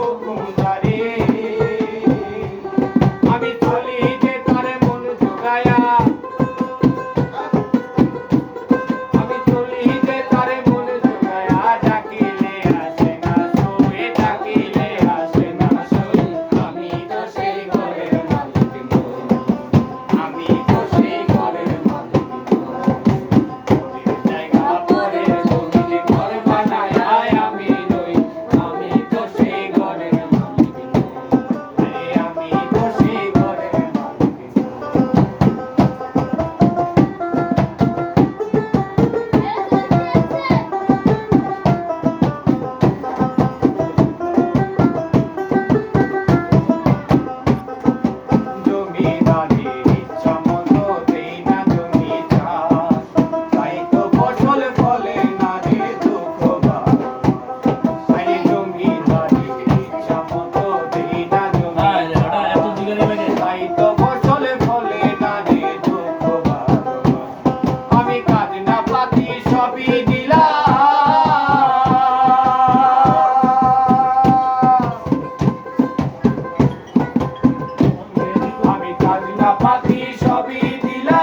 হুকুমদারে আমি তো না।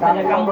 কাম